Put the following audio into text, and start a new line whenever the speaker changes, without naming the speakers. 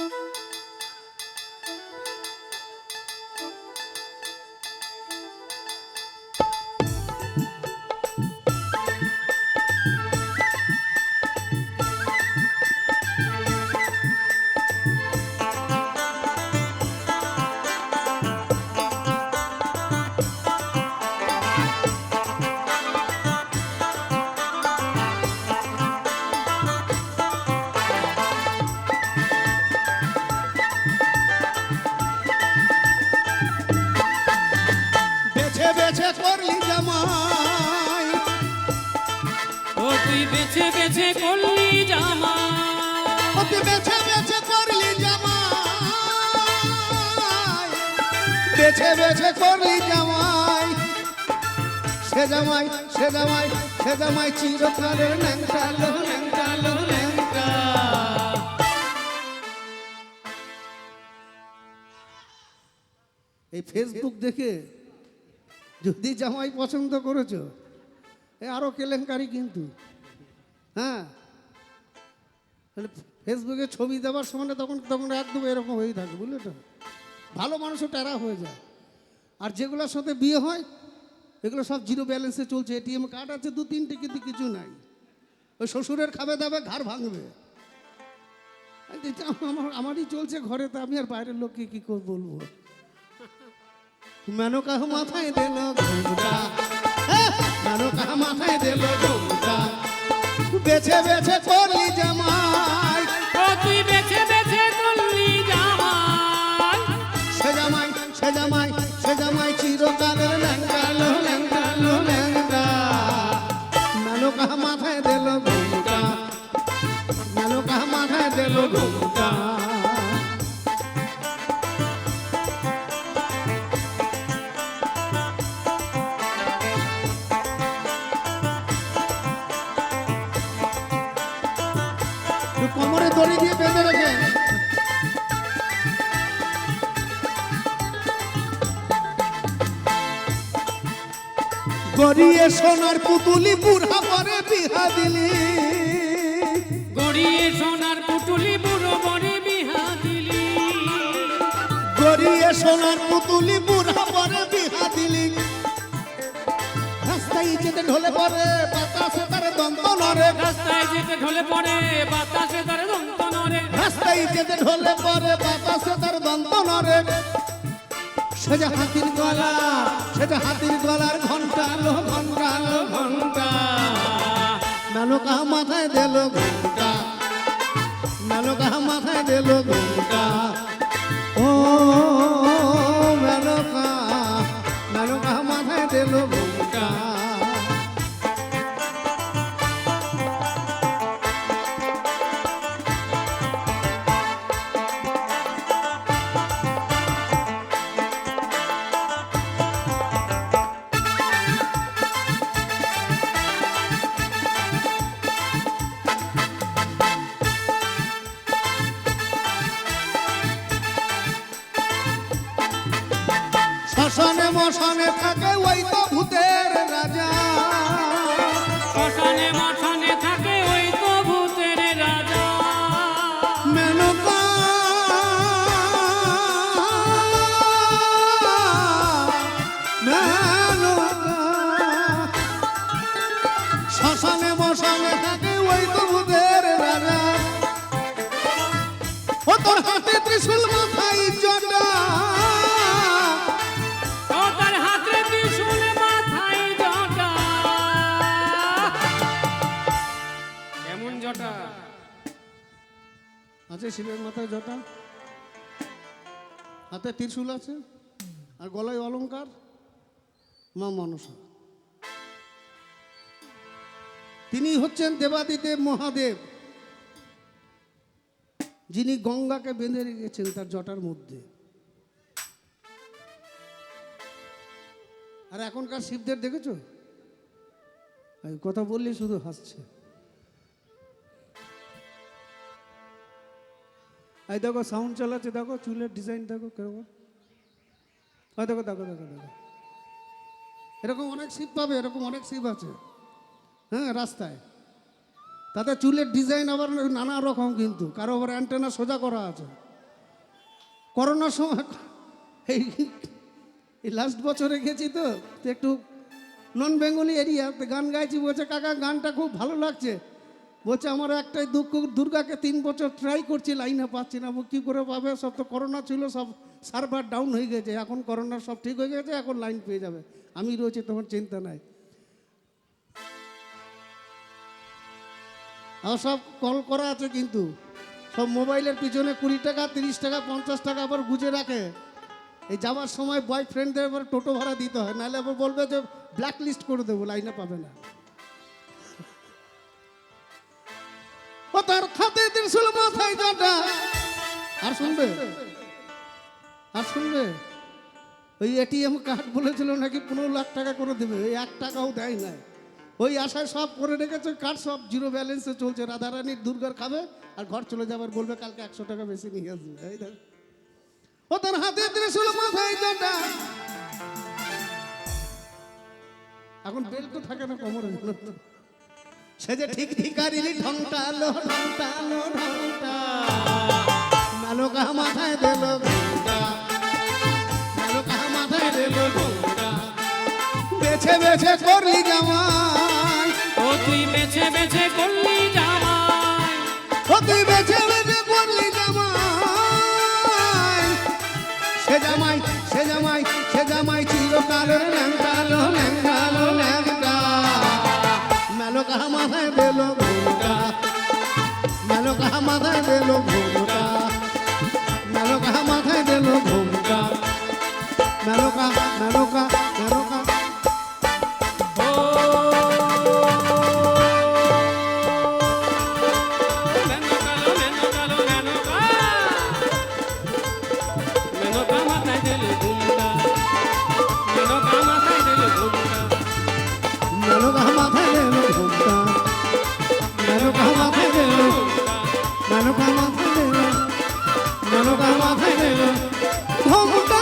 বেছে
ও তুই বেছে বেছে করলি জামা।
ও তুই বেছে বেছে করলি জামাই বেছে বেছে করলি জামাই। সে জামাই সে জামাই সে জামাই চিরকালের ন্যাংটালো ন্যাংটালো ন্যাংটা এই ফেসবুক দেখে যদি জামাই পছন্দ করেছ এ আরও কেলেঙ্কারি কিন্তু। হ্যাঁ? ফেসবুকে ছবি দেওয়ার সময় তখন তখন একদম এরকম হয়েই থাকে, বুঝলে তো? ভালো মানুষও টেরা হয়ে যায়। আর যেগুলোর সাথে বিয়ে হয়, এগুলো সব জিরো ব্যালেন্সে চলছে। এটিএম কার্ড আছে, দু তিনটে কিন্তু কিছু নাই। ওই শ্বশুরের খাবে দাবে, ঘাড় ভাঙবে। আমার, আমারই চলছে ঘরে, তো আমি আর বাইরের লোককে কি করে বলব? মেনকা মাথায় দিল মেনকা মাথায় দিল বেছে বেছে করলি জামাই দড়ি দিয়ে বেঁধে রেখে। গড়িয়ে সোনার পুতুলি বুড়া পরে বিহা দিলি।
গড়িয়ে সোনার পুতুলি বুড়ো বড়ে বিহা দিলি।
গড়িয়ে সোনার পুতুলি বুড়া পরে বিহা দিলি। রাস্তায় যেতে ঢলে পরে বাতাসে তার
রাস্তায় যেতে ঢলে পড়ে বাতাসে তার দন্ত
রাস্তায় যেতে ঢলে পরে বাতাসে তার দন্ত নরে সেটা হাতির গলা সেটা হাতির গলার ঘণ্টা লো ঘণ্টা লো ঘণ্টা মেনকা মাথায় দিল ঘণ্টা মেনকা মাথায় দিল ঘণ্টা ও শ্মশানে মশানে থাকে ওই তো ভূতের রাজা। জটা। আছে শিবের মাথায় জটা? হাতে আছে? আর গলায় অলংকার? মা তিনি হচ্ছেন দেবাদিদেব মহাদেব। যিনি গঙ্গাকে বেঁধে রেখেছেন তার জটার মধ্যে। আর এখনকার শিবদের দেখেছ? কথা বললে শুধু হাসছে। এই দেখো সাউন্ড চালাচ্ছে, দেখো, চুলের ডিজাইন দেখো কেরকম। ওই দেখো দেখো দেখো দেখো। এরকম অনেক শিব পাবে, এরকম অনেক শিব আছে। হ্যাঁ রাস্তায়। তাতে চুলের ডিজাইন আবার নানা রকম কিন্তু। কারও আবার অ্যান্টেনা সোজা করা আছে। করোনার সময় এই এই লাস্ট বছরে গেছি তো একটু নন বেঙ্গলি এরিয়া গান গাইছি বলছে, কাকা, গানটা খুব ভালো লাগছে। বলছে আমার একটাই দুঃখ, দুর্গাকে তিন বছর ট্রাই করছি লাইনে পাচ্ছি না। কী করে পাবে? সব তো করোনা ছিল, সব সার্ভার ডাউন হয়ে গেছে। এখন করোনা সব ঠিক হয়ে গেছে, এখন লাইন পেয়ে যাবে। আমি রয়েছি, তোমার চিন্তা নাই। আর সব কল করা আছে কিন্তু। সব মোবাইলের পিছনে কুড়ি টাকা, তিরিশ টাকা, পঞ্চাশ টাকা আবার গুজে রাখে। এই যাওয়ার সময় বয়ফ্রেন্ডদের এবার টোটো ভাড়া দিতে হয়। নাহলে আবার বলবে যে ব্ল্যাক লিস্ট করে দেবো লাইনে পাবে না। তার খাতে ত্রিশুল মাথায় জটা আর শুনবে? আর শুনবে? ওই এটিএম কার্ড বলেছিল নাকি পনেরো লাখ টাকা করে দেবে ওই এক টাকাও দেয় না ওই আশায় সব করে রেখেছে, কার্ড সব জিরো ব্যালেন্সে চলছে। রাধারানীর দুর্গার খাবে আর ঘর চলে যাবার বলবে, কালকে একশো টাকা বেশি নিয়ে আসবে। এই ও তার হাতে ত্রিশুল মাথায় জটা এখন বেল তো থাকে না কোমরে। সে যে ঠিক ঠিকারিনি ঢংটালো ঢংটালো ঢংটা। মেলোকা মাথায় দিল ঘুমটা। মেলোকা মাথায় দিল ঘুমটা। বেছে বেছে করলি জামাই।
ও তুই বেছে বেছে করলি জামাই।
ও তুই বেছে বেছে করলি জামাই। সে জামাই সে জামাই সে জামাই চিরকালের ল্যাংটালো ল্যাংটালো মেলো কাহা মাথায় বেলো ঘুমটা মেলো কাহা মাথায় বেলো ঘুমটা ঘুমটা মাথায় ঘুমটা